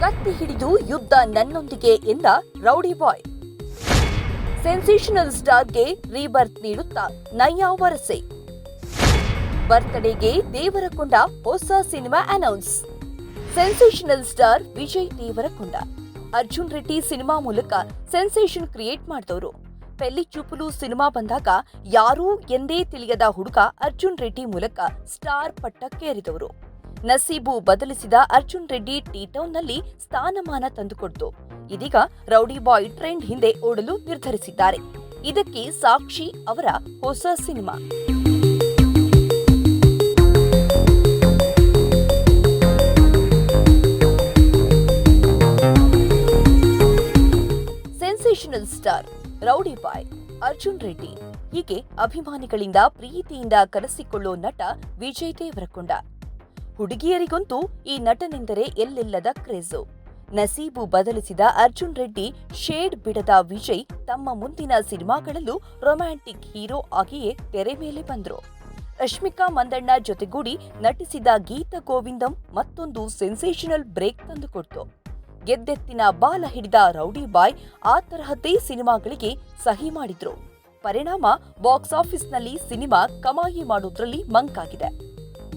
ಕತ್ತಿ ಹಿಡಿದು ಯುದ್ಧ ನನ್ನೊಂದಿಗೆ ಎಂದ ರೌಡಿ ಬಾಯ್. ಸೆನ್ಸೇಷನಲ್ ಸ್ಟಾರ್ಗೆ ರೀಬರ್ತ್ ನೀಡುತ್ತಾ ನಯ್ಯಾ ವರಸೆ. ಬರ್ತ್ಡೇಗೆ ದೇವರಕೊಂಡ ಹೊಸ cinema announce. Sensational star Vijay Deverakonda. Arjun Reddy cinema ಮೂಲಕ ಸೆನ್ಸೇಷನ್ ಕ್ರಿಯೇಟ್ ಮಾಡಿದವರು. ಪೆಲ್ಲಿ ಚುಪುಲು ಸಿನಿಮಾ ಬಂದಾಗ ಯಾರೂ ಎಂದೇ ತಿಳಿಯದ ಹುಡುಗ ಅರ್ಜುನ್ ರೆಡ್ಡಿ ಮೂಲಕ ಸ್ಟಾರ್ ಪಟ್ಟಕ್ಕೇರಿದವರು ನಸೀಬು ಬದಲಿಸಿದ ಅರ್ಜುನ್ ರೆಡ್ಡಿ ಟಿ ಟೌನ್ನಲ್ಲಿ ಸ್ಥಾನಮಾನ ತಂದುಕೊಡ್ತು. ಇದೀಗ ರೌಡಿ ಬಾಯ್ ಟ್ರೆಂಡ್ ಹಿಂದೆ ಓಡಲು ನಿರ್ಧರಿಸಿದ್ದಾರೆ. ಇದಕ್ಕೆ ಸಾಕ್ಷಿ ಅವರ ಹೊಸ cinema. Sensational star rowdy boy Arjun Reddy ಹೀಗೆ ಅಭಿಮಾನಿಗಳಿಂದ ಪ್ರೀತಿಯಿಂದ ಕರೆಸಿಕೊಳ್ಳೋ ನಟ ವಿಜಯ್ ದೇವರಕೊಂಡ. ಹುಡುಗಿಯರಿಗಂತೂ ಈ ನಟನೆಂದರೆ ಎಲ್ಲೆಲ್ಲದ ಕ್ರೇಜು. ನಸೀಬು ಬದಲಿಸಿದ ಅರ್ಜುನ್ ರೆಡ್ಡಿ, ಶೇಡ್ ಬಿಡದ ವಿಜಯ್ ತಮ್ಮ ಮುಂದಿನ ಸಿನಿಮಾಗಳಲ್ಲೂ ರೊಮ್ಯಾಂಟಿಕ್ ಹೀರೋ ಆಗಿಯೇ ತೆರೆ ಮೇಲೆ ಬಂದರು. ರಶ್ಮಿಕಾ ಮಂದಣ್ಣ ಜೊತೆಗೂಡಿ ನಟಿಸಿದ ಗೀತ ಗೋವಿಂದಂ ಮತ್ತೊಂದು ಸೆನ್ಸೇಷನಲ್ ಬ್ರೇಕ್ ತಂದುಕೊಡ್ತು. ಗೆದ್ದೆತ್ತಿನ ಬಾಲ ಹಿಡಿದ ರೌಡಿ ಬಾಯ್ ಆ ತರಹದ್ದೇ ಸಿನಿಮಾಗಳಿಗೆ ಸಹಿ ಮಾಡಿದ್ರು. ಪರಿಣಾಮ ಬಾಕ್ಸ್ ಆಫೀಸ್ನಲ್ಲಿ ಸಿನಿಮಾ ಕಮಾಯಿ ಮಾಡೋದ್ರಲ್ಲಿ ಮಂಕಾಗಿದೆ.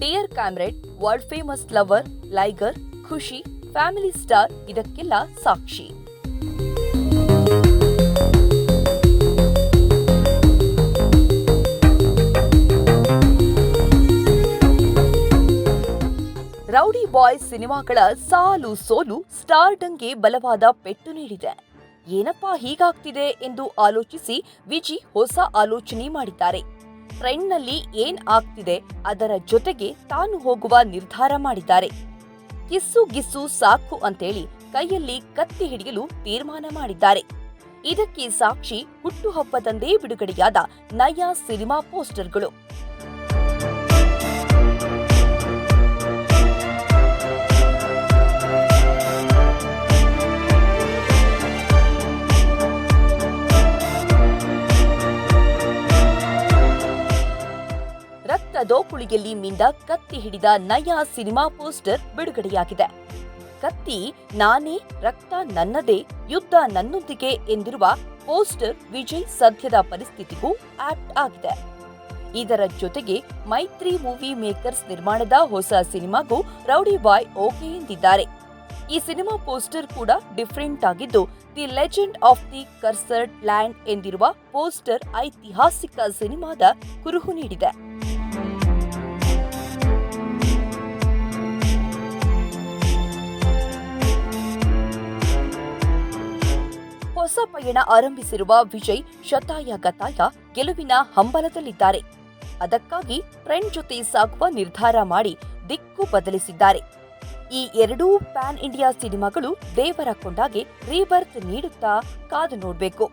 Dear comrade world famous lover liger Kushi family star ಇದಕ್ಕೆಲ್ಲ ಸಾಕ್ಷಿ ರೌಡಿ ಬಾಯ್ ಸಿನಿಮಾಗಳ ಸಾಲು ಸೋಲು ಸ್ಟಾರ್ಡಂಗೆ ಬಲವಾದ ಪೆಟ್ಟು ನೀಡಿದೆ. ಏನಪ್ಪಾ ಹೀಗಾಗ್ತಿದೆ ಎಂದು ಆಲೋಚಿಸಿ ವಿಜಿ ಹೊಸ ಆಲೋಚನೆ ಮಾಡಿದ್ದಾರೆ. ಟ್ರೆಂಡ್ನಲ್ಲಿ ಏನ್ ಆಗ್ತಿದೆ ಅದರ ಜೊತೆಗೆ ತಾನು ಹೋಗುವ ನಿರ್ಧಾರ ಮಾಡಿದ್ದಾರೆ. ಕಿಸ್ಸು ಗಿಸ್ಸು ಸಾಕು ಅಂತೇಳಿ ಕೈಯಲ್ಲಿ ಕತ್ತಿ ಹಿಡಿಯಲು ತೀರ್ಮಾನ ಮಾಡಿದ್ದಾರೆ. ಇದಕ್ಕೆ ಸಾಕ್ಷಿ ಹುಟ್ಟುಹಬ್ಬದಂದೇ ಬಿಡುಗಡೆಯಾದ ನಯಾ ಸಿನಿಮಾ ಪೋಸ್ಟರ್ಗಳು. ದೋಕುಳಿಯಲ್ಲಿ ಮಿಂದ ಕತ್ತಿ ಹಿಡಿದ ನಯಾ ಸಿನಿಮಾ ಪೋಸ್ಟರ್ ಬಿಡುಗಡೆಯಾಗಿದೆ. ಕತ್ತಿ, ನಾನೇ, ರಕ್ತ ನನ್ನದೇ, ಯುದ್ಧ ನನ್ನೊಂದಿಗೆ ಎಂದಿರುವ ಪೋಸ್ಟರ್ ವಿಜಯ್ ಸದ್ಯದ ಪರಿಸ್ಥಿತಿಗೂ ಆಪ್ಟ್ ಆಗಿದೆ. ಇದರ ಜೊತೆಗೆ ಮೈತ್ರಿ ಮೂವಿ ಮೇಕರ್ಸ್ ನಿರ್ಮಾಣದ ಹೊಸ ಸಿನಿಮಾಗೂ ರೌಡಿ ಬಾಯ್ ಓಕೆ ಎಂದಿದ್ದಾರೆ. ಈ ಸಿನಿಮಾ ಪೋಸ್ಟರ್ ಕೂಡ ಡಿಫರೆಂಟ್ ಆಗಿದ್ದು, the legend of the cursed land ಎಂದಿರುವ ಪೋಸ್ಟರ್ ಐತಿಹಾಸಿಕ ಸಿನಿಮಾದ ಕುರುಹು ನೀಡಿದೆ. ಹೊಸ ಪಯಣ ಆರಂಭಿಸಿರುವ ವಿಜಯ್ ಶತಾಯ ಗತಾಯ ಗೆಲುವಿನ ಹಂಬಲದಲ್ಲಿದ್ದಾರೆ. ಅದಕ್ಕಾಗಿ ಫ್ರೆಂಡ್ ಜೊತೆ ಸಾಗುವ ನಿರ್ಧಾರ ಮಾಡಿ ದಿಕ್ಕು ಬದಲಿಸಿದ್ದಾರೆ. ಈ ಎರಡೂ ಪ್ಯಾನ್ ಇಂಡಿಯಾ ಸಿನಿಮಾಗಳು ದೇವರ ಕೊಂಡಾಗೆ ರೀಬರ್ತ್ ನೀಡುತ್ತಾ ಕಾದು ನೋಡಬೇಕು.